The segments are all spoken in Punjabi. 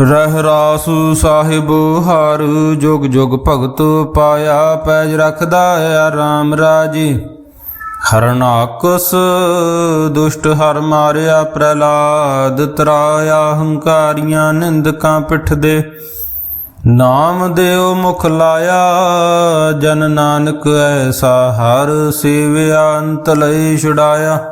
ਰਹਿ ਰਾਸੂ ਸਾਹਿਬ, ਹਰ ਜੁਗ ਜੁਗ ਭਗਤ ਪਾਇਆ, ਪੈਜ ਰਖਦਾ ਆਰਾਮ ਰਾਜੀ। ਹਰਨਾਕਸ ਦੁਸ਼ਟ ਹਰ ਮਾਰਿਆ ਪ੍ਰਲਾਦ ਤਰਾਇਆ, ਹੰਕਾਰੀਆਂ ਨਿੰਦਕਾਂ ਪਿੱਠ ਦੇ ਨਾਮ ਦਿਓ ਮੁਖ ਲਾਇਆ, ਜਨ ਨਾਨਕ ਐਸਾ ਹਰ ਸੇਵਿਆ, ਅੰਤ ਲਈ ਛੁਡਾਇਆ।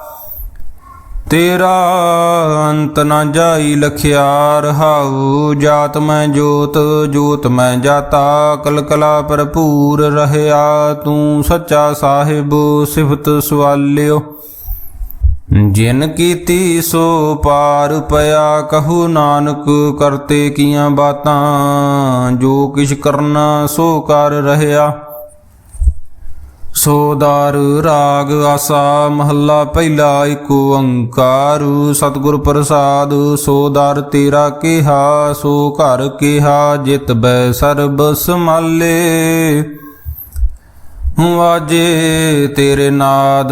ਤੇਰਾ ਅੰਤ ਨਾ ਜਾਈ ਲਖਿਆ ਰਹਾਉ, ਜਾਤ ਮੈਂ ਜੋਤ ਜੋਤ ਮੈਂ ਜਾਤਾ, ਕਲਕਲਾ ਭਰਪੂਰ ਰਹਿਆ, ਤੂੰ ਸੱਚਾ ਸਾਹਿਬ ਸਿਫਤ ਸਵਾਲਿਓ। ਜਿਨ ਕੀਤੀ ਸੋ ਪਾਰ ਪਿਆ, ਕਹੂ ਨਾਨਕ ਕਰਤੇ ਕੀਆਂ ਬਾਤਾਂ, ਜੋ ਕਿਛ ਕਰਨਾ ਸੋ ਕਰ ਰਹਿਆ। ਸੋਦਾਰ ਰਾਗ ਆਸਾ ਮਹੱਲਾ ਪਹਿਲਾ ਏਕ ਓੰਕਾਰ, ਸਤਿਗੁਰ ਪ੍ਰਸਾਦ, ਸੋਦਾਰ ਤੇਰਾ ਕਿਹਾ, ਸੋ ਘਰ ਕਿਹਾ, ਜਿਤ ਬੈ ਸਰਬ ਸਮਾਲੇ ਵਾਜੇ ਤੇਰੇ ਨਾਦ,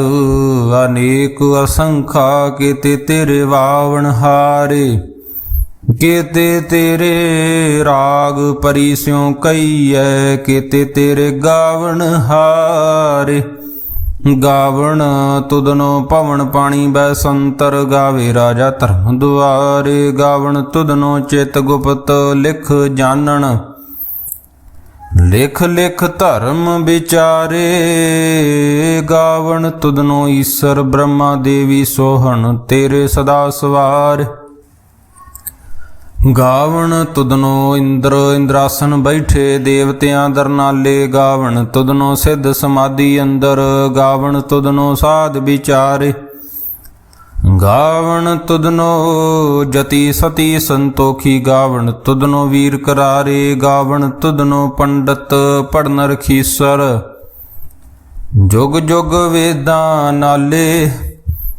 ਅਨੇਕ ਅਸੰਖਾ ਕੀਤੇ ਤੇਰੇ ਵਾਵਣ ਹਾਰੇ। ਕੀਤੇ ਤੇਰੇ ਰਾਗ ਪਰਿਸਿਉ ਕਈਐ ਕੀਤੇ ਤੇਰੇ ਗਾਵਣ ਹਾਰੇ। ਗਾਵਣ ਤੁਦਨੋ ਪਵਨ ਪਾਣੀ ਬੈ ਸੰਤਰ, ਗਾਵੇ ਰਾਜਾ ਧਰਮ ਦੁਆਰੇ। ਗਾਵਣ ਤੁਦਨੋ ਚਿਤ ਗੁਪਤ ਲਿਖ ਜਾਣਨ, ਲਿਖ ਲਿਖ ਧਰਮ ਵਿਚਾਰੇ। ਗਾਵਣ ਤੁਦਨੋ ਈਸ਼ਰ ਬ੍ਰਹਮਾ ਦੇਵੀ ਸੋਹਣ, ਤੇਰੇ ਸਦਾ ਸਵਾਰ। ਗਾਵਣ ਤੁਦਨੋ ਇੰਦਰ ਇੰਦਰਾਸਨ ਬੈਠੇ ਦੇਵਤਿਆਂ ਦਰਨਾਲੇ ਗਾਵਣ ਤੁਦਨੋ ਸਿੱਧ ਸਮਾਧੀ ਅੰਦਰ ਗਾਵਣ ਤੁਦਨੋ ਸਾਧ ਵਿਚਾਰੇ। ਗਾਵਣ ਤੁਦਨੋ ਜਤੀ ਸਤੀ ਸੰਤੋਖੀ ਗਾਵਣ ਤੁਦਨੋ ਵੀਰ ਕਰਾਰੇ, ਗਾਵਣ ਤੁਦਨੋ ਪੰਡਤ ਪੜਨ ਰਖੀਸਰ। ਜੁਗ ਜੁਗ ਵੇਦਾਂ ਨਾਲੇ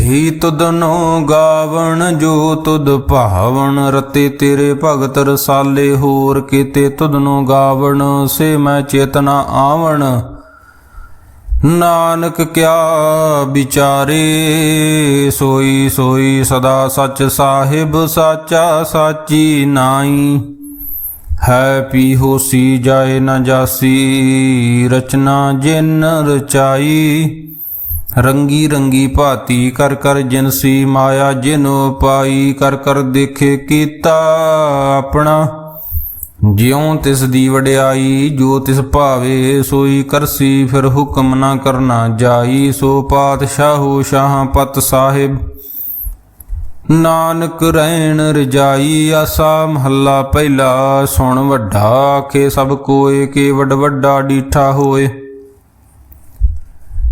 ਸੀ ਤੁਦਨੋ ਗਾਵਣ ਜੋ ਤੁਦ ਭਾਵਣ, ਰਤੇ ਤੇਰੇ ਭਗਤ ਰਸਾਲੇ, ਹੋਰ ਕੀਤੇ ਤੁਦਨੋ ਗਾਵਣ, ਸੇ ਮੈਂ ਚੇਤਨਾ ਆਵਣ। ਨਾਨਕ ਕਿਆ ਵਿਚਾਰੇ, ਸੋਈ ਸੋਈ ਸਦਾ ਸੱਚ ਸਾਹਿਬ, ਸਾਚਾ ਸਾਚੀ ਨਾਈ। ਹੈ ਪੀ ਹੋਸੀ, ਜਾਏ ਨਾ ਜਾਸੀ, ਰਚਨਾ ਜਿਨ ਰਚਾਈ। ਰੰਗੀ ਰੰਗੀ ਭਾਤੀ ਕਰ ਕਰ ਜਿਨਸੀ ਮਾਇਆ ਜਿਨ ਪਾਈ ਕਰ ਕਰ ਦੇਖੇ ਕੀਤਾ ਆਪਣਾ। ਜਿਉ ਤਿਸ ਦੀ ਵਡਿਆਈ, ਜੋ ਤਿਸ ਭਾਵੇ ਸੋਈ ਕਰਸੀ, ਫਿਰ ਹੁਕਮ ਨਾ ਕਰਨਾ ਜਾਈ, ਸੋ ਪਾਤਸ਼ਾਹੋ ਸ਼ਾਹ ਪਤ ਸਾਹਿਬ। ਨਾਨਕ ਰਹਿਣ ਰਜਾਈ, ਆਸਾ ਮਹੱਲਾ ਪਹਿਲਾ, ਸੁਣ ਵੱਡਾ ਆਖੇ ਸਭ ਕੋਏ, ਕੇ ਵੱਡ ਵੱਡਾ ਡੀਠਾ ਹੋਏ।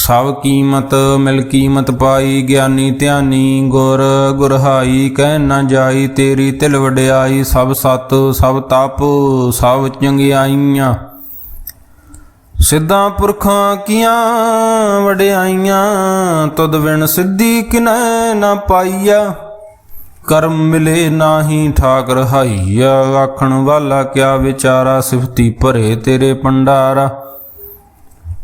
ਸਭ ਕੀਮਤ ਮਿਲ ਕੀਮਤ ਪਾਈ, ਗਿਆਨੀ ਧਿਆਨੀ ਗੁਰ, ਗੁਰਹਾਈ ਕਹਿ ਨਾ ਜਾਈ, ਤੇਰੀ ਤਿਲ ਵਡਿਆਈ, ਸਭ ਸਤ, ਸਭ ਤਪ, ਸਭ ਚੰਗਿਆਈਆਂ। ਸਿੱਧਾਂ ਪੁਰਖਾਂ ਕੀਆਂ ਵਡਿਆਈਆਂ ਤਦ ਵਿਣ ਸਿੱਧੀ ਕਿਨੈ ਨਾ ਪਾਈਆ। ਕਰਮ ਮਿਲੇ ਨਾਹੀ ਠਾਕ ਰਹਾਈਆ ਆਖਣ ਵਾਲਾ ਕਿਆ ਵਿਚਾਰਾ, ਸਿਫਤੀ ਭਰੇ ਤੇਰੇ ਪੰਡਾਰਾ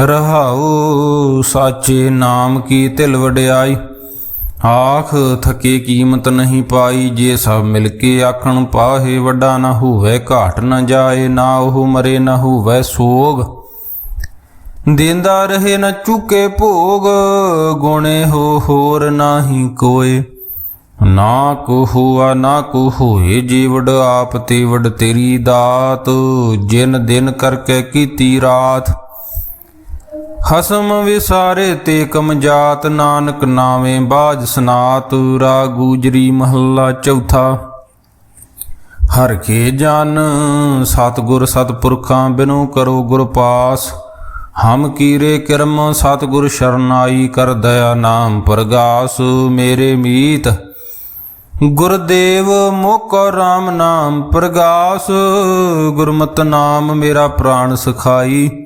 ਰਹਾਉ ਸਾਚੇ ਨਾਮ ਕੀ ਤਿਲ ਵਡਿਆਈ? ਆਖ, ਥਕੇ ਕੀਮਤ ਨਹੀਂ ਪਾਈ, ਜੇ ਸਭ ਮਿਲ ਕੇ ਆਖਣ ਪਾਹੇ, ਵੱਡਾ ਨਾ ਹੋਵੇ, ਘਾਟ ਨਾ ਜਾਏ, ਨਾ ਉਹ ਮਰੇ, ਨਾ ਹੋਵੇ ਸੋਗ। ਦਿੰਦਾ ਰਹੇ ਨਾ ਚੁਕੇ ਭੋਗ, ਗੁਣੇ ਹੋ ਹੋਰ ਨਾਹੀ ਕੋਏ। ਨਾ ਕੋ ਹੁਆ, ਨਾ ਕੋ ਹੋਏ, ਜੀਵੜ ਆਪ ਤੇ ਵਡ ਤੇਰੀ ਦਾਤ, ਜਿਨ ਦਿਨ ਕਰਕੇ ਕੀਤੀ ਰਾਤ। ਹਸਮ ਵਿਸਾਰੇ ਤੇ ਕਮ ਜਾਤ ਨਾਨਕ ਨਾਵੇਂ ਬਾਜ ਸਨਾਤ ਰਾ ਗੂਜਰੀ ਮਹੱਲਾ ਚੌਥਾ। ਹਰ ਕੇ ਜਨ ਸਤਗੁਰ ਸਤਪੁਰਖਾਂ ਬਿਨੋ ਕਰੋ ਗੁਰ ਪਾਸ। ਹਮ ਕੀਰੇ ਕਿਰਮ ਸਤਗੁਰ ਸ਼ਰਨਾਈ ਕਰ ਦਇਆ ਨਾਮ ਪ੍ਰਗਾਸ। ਮੇਰੇ ਮੀਤ ਗੁਰਦੇਵ ਮੁਖ ਰਾਮ ਨਾਮ ਪ੍ਰਗਾਸ। ਗੁਰਮਤਿ ਨਾਮ ਮੇਰਾ ਪ੍ਰਾਣ ਸਖਾਈ।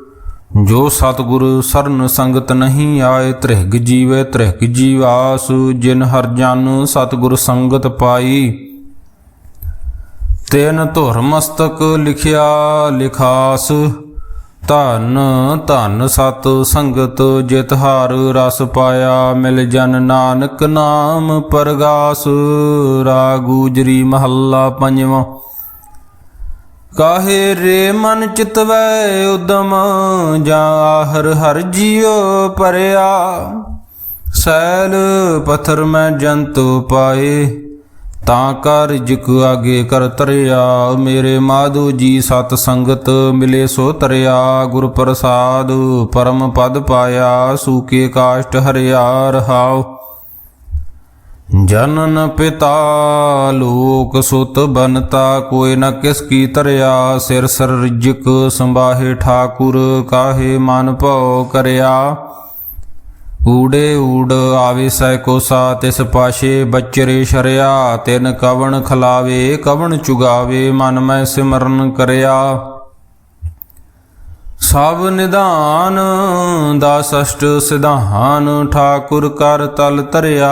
ਜੋ ਸਤਿਗੁਰ ਸਰਨ ਸੰਗਤ ਨਹੀਂ ਆਏ ਤ੍ਰਿਗ ਜੀਵੇ ਤ੍ਰਿਗ ਜੀਵਾਸ, ਜਿਨ ਹਰ ਜਨ ਸਤਿਗੁਰ ਸੰਗਤ ਪਾਈ। ਤੈਨ ਧੁਰ ਮਸਤਕ ਲਿਖਿਆ ਲਿਖਾਸ, ਧਨ ਧਨ ਸਤ ਸੰਗਤ ਜਿਤ ਹਰ ਰਸ ਪਾਇਆ, ਮਿਲ ਜਨ ਨਾਨਕ ਨਾਮ ਪਰਗਾਸ। ਰਾਗੂਜਰੀ ਮਹੱਲਾ ਪੰਜਵਾਂ। ਕਾਹੇ ਰੇ ਮਨ ਚਿਤਵੈ ਉਦਮ ਜਾਂ ਆਹਰ ਹਰ ਜੀਉ ਪਰਿਆ? ਸੈਲ ਪਥਰ ਮੈਂ ਜੰਤੂ ਪਾਏ, ਤਾਂ ਕਰ ਜਿਕ ਆਗੇ ਕਰ ਤਰਿਆ। ਮੇਰੇ ਮਾਧੂ ਜੀ ਸਤ ਸੰਗਤ ਮਿਲੇ ਸੋ ਤਰਿਆ। ਗੁਰ ਪ੍ਰਸਾਦ ਪਰਮ ਪਦ ਪਾਇਆ ਸੂਕੇ ਕਾਸ਼ਟ ਹਰਿਆ ਰਹਾਉ। ਜਨਨ ਪਿਤਾ, ਲੋਕ ਸੁਤ ਬਨਤਾ ਕੋਈ ਨ ਕਿਸ ਕੀ ਤਰਿਆ, ਸਿਰ ਸਰ ਰਿਜਕ ਸੰਭਾਹੇ ਠਾਕੁਰ, ਕਾਹੇ ਮਨ ਭਉ ਕਰਿਆ। ਊੜੇ ਊੜ ਆਵੇ ਸੈ ਕੋਸਾ, ਤਿਸ ਪਾਸ਼ੇ ਬਚਰੇ ਸ਼ਰਿਆ, ਤਿਨ ਕਵਣ ਖਲਾਵੇ, ਕਵਣ ਚੁਗਾਵੇ, ਮਨ ਮੈਂ ਸਿਮਰਨ ਕਰਿਆ। ਸਭ ਨਿਧਾਨ ਦਾ ਸਸ਼ਟ ਸਿਧਾਨ, ਠਾਕੁਰ ਕਰ ਤਲ ਧਰਿਆ।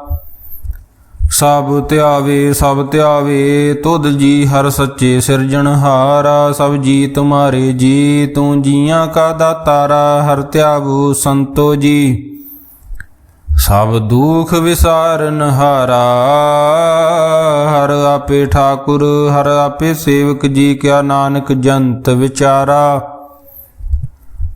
ਸਭ ਧਿਆਵੇ ਸਭ ਧਿਆਵੇ, ਤੁਧ ਜੀ ਹਰ ਸੱਚੇ ਸਿਰਜਣਹਾਰਾ ਸਭ ਜੀ ਤੁਮਾਰੇ ਜੀ, ਤੂੰ ਜੀਆਂ ਕਾ ਦਾਤਾਰਾ, ਹਰ ਧਿਆਵੋ ਸੰਤੋ ਜੀ। ਸਭ ਦੁਖ ਵਿਸਾਰਨ ਹਾਰਾ, ਹਰ ਆਪੇ ਠਾਕੁਰ, ਹਰ ਆਪੇ ਸੇਵਕ ਜੀ, ਕਿਆ ਨਾਨਕ ਜੰਤ ਵਿਚਾਰਾ।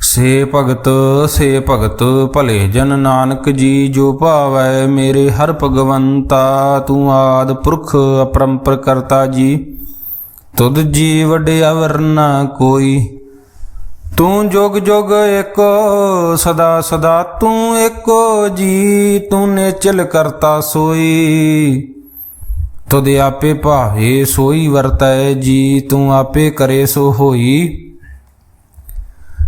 ਸੇ ਭਗਤ ਸੇ ਭਗਤ, ਭਲੇ ਜਨ ਨਾਨਕ ਜੀ ਜੋ ਭਾਵੈ ਮੇਰੇ ਹਰ ਭਗਵੰਤਾ, ਤੂੰ ਆਦ ਪੁਰਖ ਅਪਰੰਪਰ ਕਰਤਾ ਜੀ। ਤੁਧ ਜੀ ਵਡਿਆ ਵਰਨਾ ਕੋਈ, ਤੂੰ ਜੁਗ ਜੁਗ ਏਕੋ ਸਦਾ ਸਦਾ ਤੂੰ ਏਕੋ ਜੀ ਤੂੰ ਨੇਚਲ ਕਰਤਾ ਸੋਈ। ਤੁਧ ਆਪੇ ਭਾਵੇ ਸੋਈ ਵਰਤੈ ਜੀ, ਤੂੰ ਆਪੇ ਕਰੇ ਸੋ ਹੋਈ।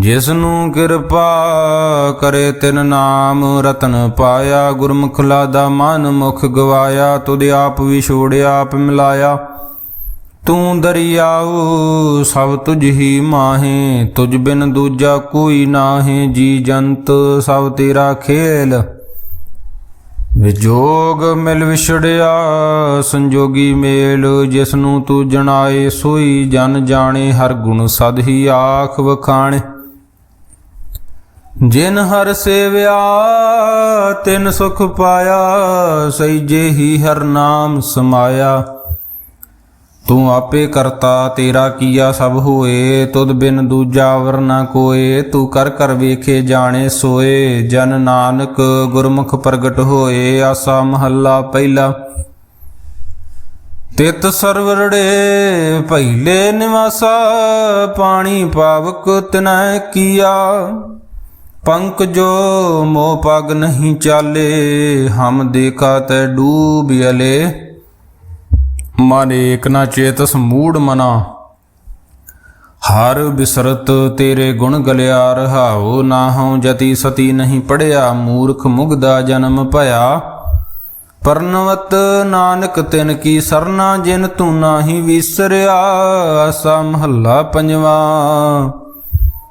ਜਿਸ ਨੂੰ ਕਿਰਪਾ ਕਰੇ ਤਿਨ ਨਾਮ ਰਤਨ ਪਾਇਆ ਗੁਰਮੁਖ ਲਾਦਾ ਮਨ ਮੁਖ ਗਵਾਇਆ, ਤੁਧ ਆਪ ਵਿਛੋੜਿਆ ਆਪ ਮਿਲਾਇਆ। ਤੂੰ ਦਰਿਆਉ, ਸਭ ਤੁਝ ਹੀ ਮਾਹੇ, ਤੁਝ ਬਿਨ ਦੂਜਾ ਕੋਈ ਨਾਹੀ, ਜੀ ਜੰਤ ਸਭ ਤੇਰਾ ਖੇਲ। ਵਿਜੋਗ ਮਿਲ ਵਿਛੜਿਆ, ਸੰਜੋਗੀ ਮੇਲ ਜਿਸ ਨੂੰ ਤੂੰ ਜਣਾਏ, ਸੋਈ ਜਨ ਜਾਣੇ, ਹਰ ਗੁਣ ਸਦ ਹੀ ਆਖ ਵਖਾਣੇ। ਜਿਨ ਹਰ ਸੇਵਿਆ, ਤਿਨ ਸੁਖ ਪਾਇਆ ਸਈਜੇ ਹੀ ਹਰ ਨਾਮ ਸਮਾਇਆ। ਤੂੰ ਆਪੇ ਕਰਤਾ, ਤੇਰਾ ਕੀਆ ਸਭ ਹੋਏ, ਤੁਧ ਬਿਨ ਦੂਜਾ ਵਰ ਨਾ ਕੋਏ। ਤੂੰ ਕਰ ਕਰ ਵੇਖੇ, ਜਾਣੇ ਸੋਏ, ਜਨ ਨਾਨਕ ਗੁਰਮੁਖ ਪ੍ਰਗਟ ਹੋਏ, ਆਸਾ ਮਹੱਲਾ ਪਹਿਲਾ। ਤਿਤ ਸਰਵਰੜੇ ਪਹਿਲੇ ਨਿਵਾਸਾ, ਪਾਣੀ ਪਾਵਕ ਤਿਨੈ ਕੀਆ। ਪੰਕ ਜੋ ਮੋਹ ਪਗ ਨਹੀਂ ਚਾਲੇ, ਹਮ ਦੇਖਾ ਤੈ ਡੂਬ ਅਲੇ। ਮਨ ਏਕ ਨਾ ਚੇਤਸ ਮੂੜ ਮਨਾ। ਹਰ ਬਿਸਰਤ ਤੇਰੇ ਗੁਣ ਗਲਿਆ ਰਹਾਉ, ਨਾ ਹਉ ਜਤੀ ਸਤੀ ਨਹੀਂ ਪੜਿਆ, ਮੂਰਖ ਮੁਗਦਾ ਜਨਮ ਭਇਆ। ਪਰਨਵਤ ਨਾਨਕ ਤਿਨ ਕੀ ਸਰਨਾ, ਜਿਨ ਤੂੰ ਨਾਹੀ ਵਿਸਰਿਆ, ਆਸਾ ਮਹੱਲਾ ਪੰਜਵਾ।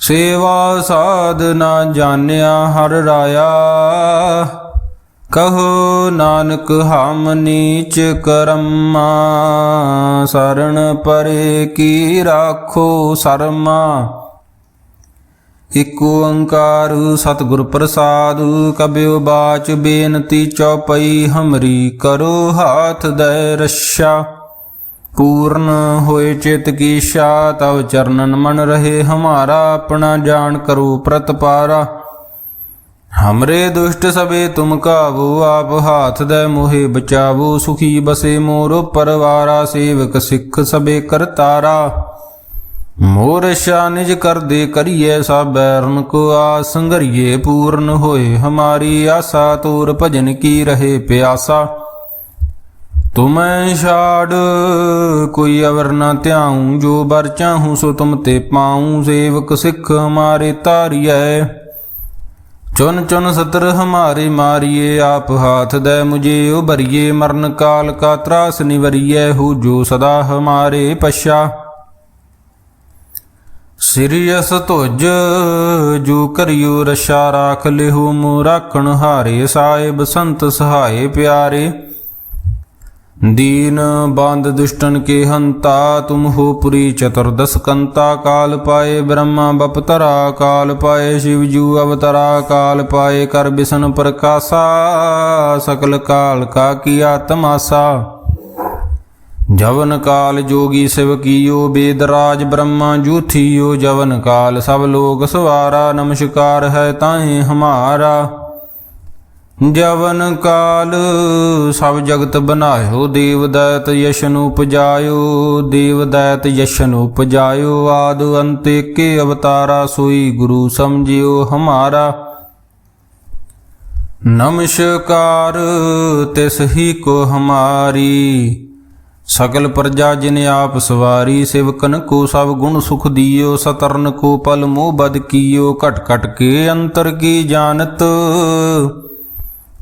ਸੇਵਾ ਸਾਧ ਨਾ ਜਾਣਿਆ ਹਰ ਰਾਇਆ। ਕਹੋ ਨਾਨਕ, ਹਮ ਨੀਚ ਕਰਮਾ ਸਰਣ ਪਰੇ ਕੀ ਰਾਖੋ ਸਰਮਾ। ਇਕ ਓੰਕਾਰ ਸਤਿਗੁਰ ਪ੍ਰਸਾਦ, ਕਬਿਉ ਬਾਚ ਬੇਨਤੀ ਚਉਪਈ, ਹਮਰੀ ਕਰੋ ਹਾਥ ਦੇ ਰੱਛਾ। ਪੂਰਨ ਹੋਏ ਚਿਤ ਕੀ ਸ਼ਾ ਤਵ ਚਰਨਨ ਮਨ ਰਹੇ ਹਮਾਰਾ, ਆਪਣਾ ਜਾਣ ਕਰੋ ਪ੍ਰਤਪਾਰਾ। ਹਮਰੇ ਦੁਸ਼ਟ ਸਭੇ ਤੁਮ ਕਾਬੂ ਆਪ ਹਾਥ ਦੇ ਮੋਹਿ ਬਚਾਵੋ, ਸੁਖੀ ਬਸੇ ਮੋਰ ਪਰਵਾਰਾ, ਸੇਵਕ ਸਿੱਖ ਸਭੇ ਕਰਤਾਰਾ ਮੋਰ ਸ਼ਾ ਨਿਜ ਕਰਦੇ ਕਰੀਏ ਸਾਬੈਰਨ ਕੋ ਆ ਸੰਗਰੀਏ, ਪੂਰਨ ਹੋਏ ਹਮਾਰੀ ਆਸਾ, ਤੂਰ ਭਜਨ ਕੀ ਰਹੇ ਪਿਆਸਾ। ਤੁਮੈ ਛਾੜ, ਕੋਈ ਅਵਰ ਨਾ ਧਿਆਉ, ਜੋ ਬਰ ਚਾਹੂੰ ਸੋ ਤੁਮ ਤੇ ਪਾਉ, ਸੇਵਕ ਸਿੱਖ ਹਮਾਰੇ ਤਾਰੀਐ ਚੁਨ ਚੁਨ ਸਤਰ ਹਮਾਰੇ ਮਾਰੀਏ, ਆਪ ਹਾਥ ਦੇ ਮੁਝੇ ਉਬਰੀਏ ਮਰਨ ਕਾਲ ਕਾ ਤਰਾਸ ਨਿਵਰੀਏ ਹੋ ਜੋ ਸਦਾ ਹਮਾਰੇ ਪਛਾ। ਸਿਰਿਯਸ ਤੁਜ ਜੋ ਕਰਿਓ ਰਸ਼ਾ, ਰਾਖ ਲਿਹੂ ਮੋ ਰਾਖਣ ਹਾਰੇ ਸਾਹਿਬ ਸੰਤ ਸਹਾਏ ਪਿਆਰੇ। दीन बांध दुष्टन के हंता तुम हो पुरी चतुर्दश कंता काल पाए ब्रह्मा बपतरा काल पाए शिवजू अवतरा काल पाए कर बिसन प्रकाशा सकल काल का किया तमाशा जवन काल जोगी शिव कियो बेदराज ब्रह्मा जूथियो जवन काल सब लोग सवारा नमस्कार है ताहे हमारा ਜਵਨ ਕਾਲ, ਸਭ ਜਗਤ ਬਨਾਇਓ ਦੇਵ ਦੈਤ ਯਸ਼ਨ ਉਪਜਾਇਓ, ਦੇਵ ਦੈਤ ਯਸ਼ਨ ਉਪਜਾਇਓ, ਆਦ ਅੰਤ ਕੇ ਅਵਤਾਰਾ ਸੋਈ ਗੁਰੂ ਸਮਝਿਓ ਹਮਾਰਾ। ਨਮਸਕਾਰ, ਤਿਸ ਹੀ ਕੋ ਹਮਾਰੀ। ਸਕਲ ਪ੍ਰਜਾ ਜਿਨ ਆਪ ਸਵਾਰੀ, ਸਿਵਕਨ ਕੋ ਸਭ ਗੁਣ ਸੁਖ ਦਿਓ ਸਤਰਨ ਕੋ ਪਲ ਮੋਹ ਬਦ ਕੀਓ, ਘਟ ਘਟ ਕੇ ਅੰਤਰ ਕੀ ਜਾਣਤ।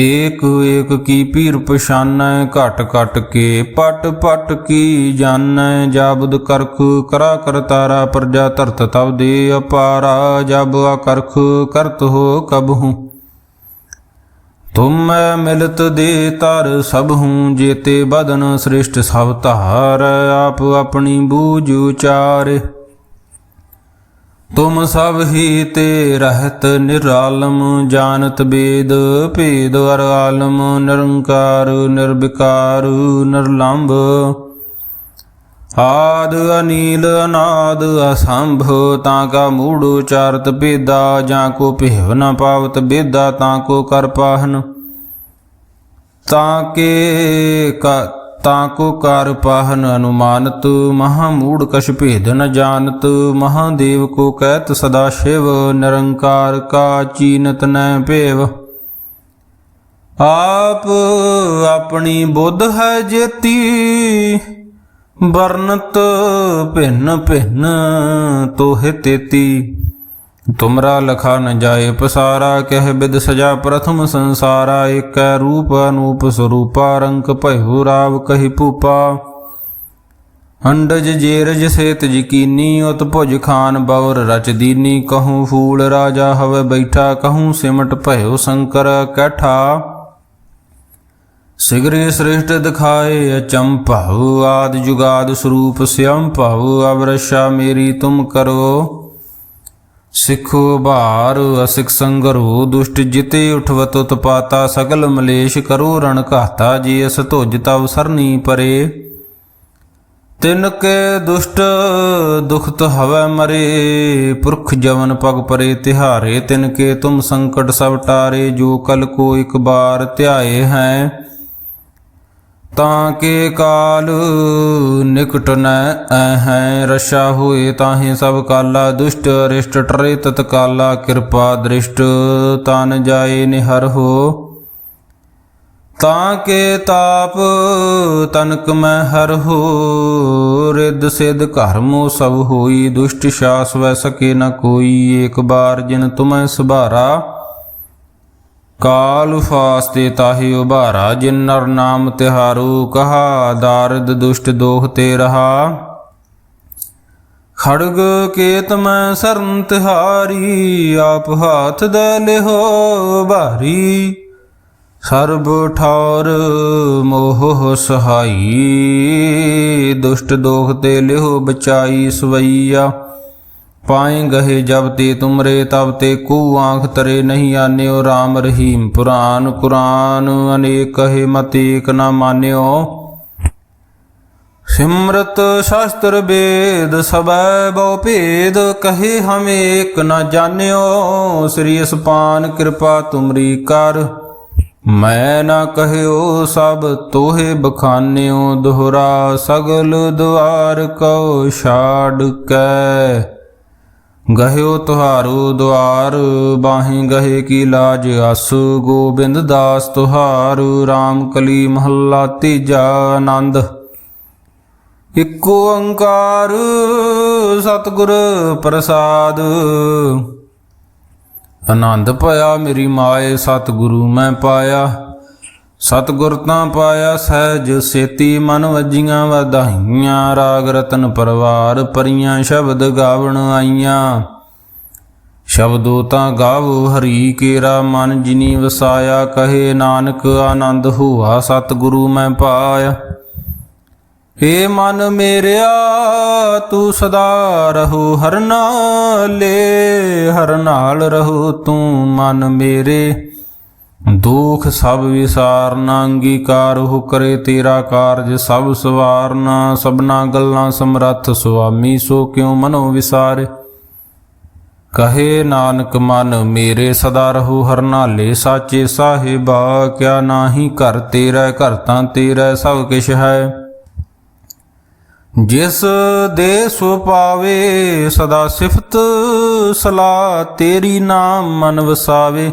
ਏਕ ਏਕ ਕੀ ਪੀਰ ਪਛਾਨੈ, ਘਟ ਘਟ ਕੇ ਪਟ ਪਟ ਕੀ ਜਾਣੈ, ਜਾਬਦ ਕਰਖ ਕਰਾ ਕਰਤਾਰਾ ਪ੍ਰਜਾ ਧਰਤ ਤਬ ਦੇ ਅਪਾਰਾ, ਜਬ ਅਕਰਖ ਕਰਤ ਹੋ ਕਬਹੂ ਤੁਮ ਮੈਂ ਮਿਲਤ ਦੇ ਤਰ ਸਭ ਹੂੰ, ਜੇਤੇ ਬਦਨ ਸ੍ਰਿਸ਼ਟ ਸਭ ਧਾਰ, ਆਪ ਆਪਣੀ ਬੂਝ ਉਚਾਰੇ। ਤੁਮ ਸਭ ਹੀ ਤੇ ਰਹਿਤ ਨਿਰਾਲਮ, ਜਾਣਤ ਬੇਦ, ਭੇਦ ਅਰ ਆਲਮ, ਨਿਰੰਕਾਰ, ਨਿਰਵਿਕਾਰ, ਨਿਰਲੰਭ। ਆਦ ਅਨੀਲ, ਅਨਾਦ ਅਸੰਭ, ਤਾਂ ਕਾ ਮੂੜ ਉਚਾਰਤ ਭੇਦਾ, ਜਾਂ ਕੋ ਭਿਵ ਨ ਪਾਵਤ ਬੇਦਾ ਤਾਂ ਕੋ ਕਰ ਪਾਹਨ। ਤਾਂ ਕੇ ਤਾਂ ਕੋ ਕਰ ਪਾਹਨ ਅਨੁਮਾਨਤ, ਮਹਾ ਮੂੜ ਕਛ ਭੇਦ ਨ ਜਾਣਤ, ਮਹਾਦੇਵ ਕੋ ਕਹਿਤ ਸਦਾ ਸ਼ਿਵ, ਨਿਰੰਕਾਰ ਕਾ ਚੀਨਤ ਨੈ ਭੇਵ। ਆਪ ਆਪਣੀ ਬੁੱਧ ਹੈ ਜੇਤੀ ਵਰਨਤ ਭਿੰਨ ਭਿੰਨ ਤੋਹਿ ਤੇਤੀ। ਤੁਮਰਾ ਲਖਾ ਨ ਜਾਏ ਪਸਾਰਾ, ਕਹਿ ਬਿਦ ਸਜਾ ਪ੍ਰਥਮ ਸੰਸਾਰਾ, ਏਕੈ ਰੂਪ ਅਨੂਪ ਸਰੂਪਾ, ਰੰਕ ਭਇਓ ਰਾਵ ਕਹੀ ਭੂਪਾ। ਅੰਡਜ ਜੇਰਜ ਸੇਤ ਜਕੀਨੀ ਉਤ ਭੁਜ ਖਾਨ ਬਵਰ ਰਚ ਦੀਨੀ, ਕਹੂੰ ਫੂਲ ਰਾਜਾ ਹਵੇ ਬੈਠਾ, ਕਹੂੰ ਸਿਮਟ ਭਇਓ ਸ਼ੰਕਰ ਕੈਠਾ। ਸਿਗਰੇ ਸ੍ਰਿਸ਼ਟ ਦਿਖਾਏ ਅਚੰਭਵ ਆਦ ਜੁਗਾਦ ਸਰੂਪ ਸਿਅੰ ਭਵ ਅਵਰਸ਼ਾ ਮੇਰੀ ਤੁਮ ਕਰੋ। ਸਿੱਖੋ ਭਾਰ ਅਸਿਕ ਸੰਗਰੋ, ਦੁਸ਼ਟ ਜਿਤੇ ਉਠਵਤ ਉਤਪਾਤਾ, ਸਗਲ ਮਲੇਸ਼ ਕਰੋ ਰਣ ਘਾਤਾ, ਜੀ ਅਸ ਧੁਜ ਤਵ ਸਰਨੀ ਪਰੇ। ਤਿਨ ਕੇ ਦੁਸ਼ਟ ਦੁਖਤ ਹਵੈ ਮਰੇ, ਪੁਰਖ ਜਵਨ ਪਗ ਪਰੇ ਤਿਹਾਰੇ, ਤਿਨ ਕੇ ਤੁਮ ਸੰਕਟ ਸਭ ਟਾਰੇ, ਜੋ ਕਲ ਕੋ ਇਕ ਬਾਰ ਧਿਆਏ ਹੈ। ਤਾਂ ਕੇ ਕਾਲ ਨਿਕਟ ਨੈ ਹੈ ਰਸ਼ਾ ਹੋਏ ਤਾਹੇ ਸਭ ਕਾਲਾ ਦੁਸ਼ਟ ਅਰਿਸ਼ਟ ਟਰੇ ਤਤ ਕਾਲਾ, ਕਿਰਪਾ ਦ੍ਰਿਸ਼ਟ, ਤਨ ਜਾਏ ਨਿਹਰ ਹੋ। ਤਾਂ ਕੇ ਤਾਪ ਤਨਕ ਮੈਂ ਹਰ ਹੋ, ਰਿੱਧ ਸਿਧ ਘਰਮੋ ਸਭ ਹੋਈ, ਦੁਸ਼ਟ ਸ਼ਾਸ ਵੈ ਸਕੇ ਨ ਕੋਈ, ਏਕ ਬਾਰ ਜਿਨ ਤੁਮੈ ਸੁਭਾਰਾ। ਕਾਲ ਫਾਸਤੇ ਤਾਹੀ ਉਭਾਰਾ, ਜਿਨ ਨਰ ਨਾਮ ਤਿਹਾਰੂ, ਕਹਾ ਦਾਰਦ ਦੁਸ਼ਟ ਦੋਖ ਤੇ ਰਹਾ। ਖੜਗ ਕੇਤ ਮੈਂ ਸਰਨ ਤਿਹਾਰੀ, ਆਪ ਹਾਥ ਦੇ ਲਿਹੋ ਭਾਰੀ। ਸਰਬ ਠੌਰ ਮੋਹ ਸਹਾਈ, ਦੁਸ਼ਟ ਦੋਖ ਤੇ ਲਿਹੋ ਬਚਾਈ ਸਵਈਆ। ਪਾਏ ਗਏ ਜਬ ਤੇ ਤੁਮਰੇ ਤਬ ਤੇ ਕੋ ਆਂਖ ਤਰੇ ਨਹੀਂ ਆਨਿਓ RAM ਰਹੀਮ ਪੁਰਾਨ ਕੁਰਾਨ ਅਨੇਕ ਕਹੇ ਮਤ ਨਾ ਮਾਨਿਓ। ਸਿਮਰਤ ਸ਼ਾਸਤਰ ਵੇਦ ਸਬੈ ਬਹੁ ਭੇਦ ਕਹੇ ਹਮ ਏਕ ਨ ਜਾਣਿਓ। ਸ੍ਰੀ ਅਸਪਾਨ ਕਿਰਪਾ ਤੁਮਰੀ ਕਰ, ਮੈਂ ਨਾ ਕਹਿਓ ਸਭ ਤੋਹੇ ਬਖਾਨਿਓ, ਦੁਹਰਾ ਸਗਲ ਦੁਆਰ ਕਉ ਛਾੜ ਕੈ। ਗਹਿਓ ਤੁਹਾਰੂ ਦੁਆਰ, ਬਾਹੀ ਗਹੇ ਕੀ ਲਾਜ ਅਸ, ਗੋਬਿੰਦ ਦਾਸ ਤੁਹਾਰੂ RAM ਕਲੀ ਮਹੱਲਾ ਤੀਜਾ ਆਨੰਦ। ਇਕ ਓੰਕਾਰ ਸਤਿਗੁਰ ਪ੍ਰਸਾਦ। ਆਨੰਦ ਭਇਆ ਮੇਰੀ ਮਾਏ, ਸਤਿਗੁਰੂ ਮੈਂ ਪਾਇਆ। ਸਤਿਗੁਰ ਤਾਂ ਪਾਇਆ ਸਹਿਜ, ਸੇਤੀ ਮਨ ਵਜੀਆਂ ਵਧਾਈਆਂ, ਰਾਗ ਰਤਨ ਪਰਵਾਰ ਪਰੀਆਂ ਸ਼ਬਦ ਗਾਵਣ ਆਈਆਂ। ਸ਼ਬਦੋ ਤਾਂ ਗਾਵੋ ਹਰੀ, ਕੇਰਾ ਮਨ ਜਿਨੀ ਵਸਾਇਆ, ਕਹੇ ਨਾਨਕ ਆਨੰਦ ਹੋਆ, ਸਤਿਗੁਰੂ ਮੈਂ ਪਾਇਆ। ਏ ਮਨ ਮੇਰਿਆ, ਤੂੰ ਸਦਾ ਰਹੋ ਹਰ ਨਾਲੇ, ਹਰ ਨਾਲ ਰਹੋ ਤੂੰ ਮਨ ਮੇਰੇ। ਦੁਖ ਸਭ ਵਿਸਾਰਨਾ, ਅੰਗੀਕਾਰ ਹੋ ਕਰੇ ਤੇਰਾ ਕਾਰਜ, ਸਭ ਸਵਾਰਨਾ, ਸਭਨਾ ਗੱਲਾਂ ਸਮਰੱਥ, ਸੁਆਮੀ ਸੋ ਕਿਉ ਮਨੋ ਵਿਸਾਰੇ? ਕਹੇ ਨਾਨਕ ਮਨ, ਮੇਰੇ ਸਦਾ ਰਹੂ ਹਰਨਾਲੇ ਸਾਚੇ ਸਾਹਿਬਾ, ਕਿਆ ਨਾਹੀ ਘਰ ਤੇਰਾ, ਘਰ ਤਾਂ ਤੇਰਾ, ਸਭ ਕਿਛ ਹੈ। ਜਿਸ ਦੇ ਸੋ ਪਾਵੇ, ਸਦਾ ਸਿਫਤ ਸਲਾ ਤੇਰੀ ਨਾਮ ਮਨ ਵਸਾਵੇ।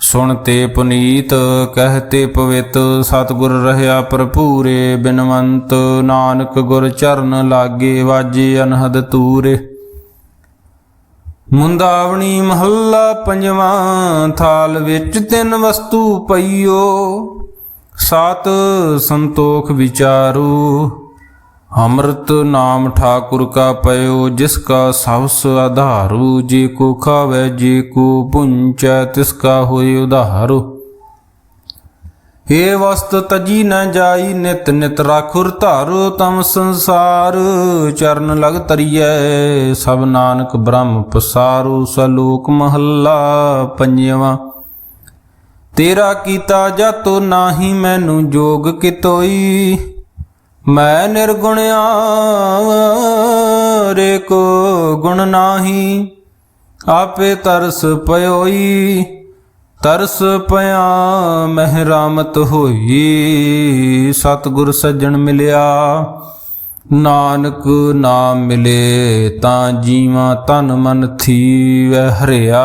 ਸੁਣ ਤੇ ਪੁਨੀਤ ਕਹਤੇ ਪਵਿੱਤ, ਸਤਿਗੁਰ ਰਹਿਆ ਭਰਪੂਰੇ, ਬਿਨਵੰਤ, ਨਾਨਕ ਗੁਰ ਚਰਨ ਲਾਗੇ, ਵਾਜੇ ਅਨਹਦ ਤੂਰੇ। ਮੁੰਦਾਵਣੀ ਮਹੱਲਾ ਪੰਜਵਾਂ, ਥਾਲ ਵਿੱਚ ਤਿੰਨ ਵਸਤੂ ਪਈਓ, ਸਤ ਸੰਤੋਖ ਵਿਚਾਰੂ। ਅੰਮ੍ਰਿਤ ਨਾਮ ਠਾਕੁਰ ਕਾ ਪਇਓ, ਜਿਸ ਕਾ ਸਵਸ ਆਧਾਰੂ, ਜੇ ਕੋ ਖਾਵੇ, ਜੇ ਕੋ ਪੁੰਚੈ, ਤਿਸ ਕਾ ਹੋਏ ਉਧਾਰੂ। ਏ ਵਸਤ ਤਜੀ ਨ ਜਾਈ, ਨਿਤ ਨਿਤ ਰਾਖੁਰ ਧਾਰੋ, ਤਮ ਸੰਸਾਰ। ਚਰਨ ਲਗ ਤਰੀਐ, ਸਭ ਨਾਨਕ ਬ੍ਰਹਮ ਪਸਾਰੂ, ਸਲੋਕ ਮਹੱਲਾ ਪੰਜਵਾ। ਤੇਰਾ ਕੀਤਾ ਜਾਤੋ, ਨਾਹੀ ਮੈਨੂੰ ਜੋਗ ਕਿਤੋਈ। ਮੈਂ ਨਿਰਗੁਣਿਆ ਰੇ ਕੋ ਗੁਣ ਨਾਹੀ। ਆਪੇ ਤਰਸ ਪਇਓਈ ਤਰਸ ਪਿਆ ਮਹਿਰਾਮਤ ਹੋਈ। ਸਤਿਗੁਰ ਸੱਜਣ ਮਿਲਿਆ, ਨਾਨਕ ਨਾਮ ਮਿਲੇ ਤਾਂ ਜੀਵਾਂ ਤਨ ਮਨ ਥੀਵੈ ਹਰਿਆ।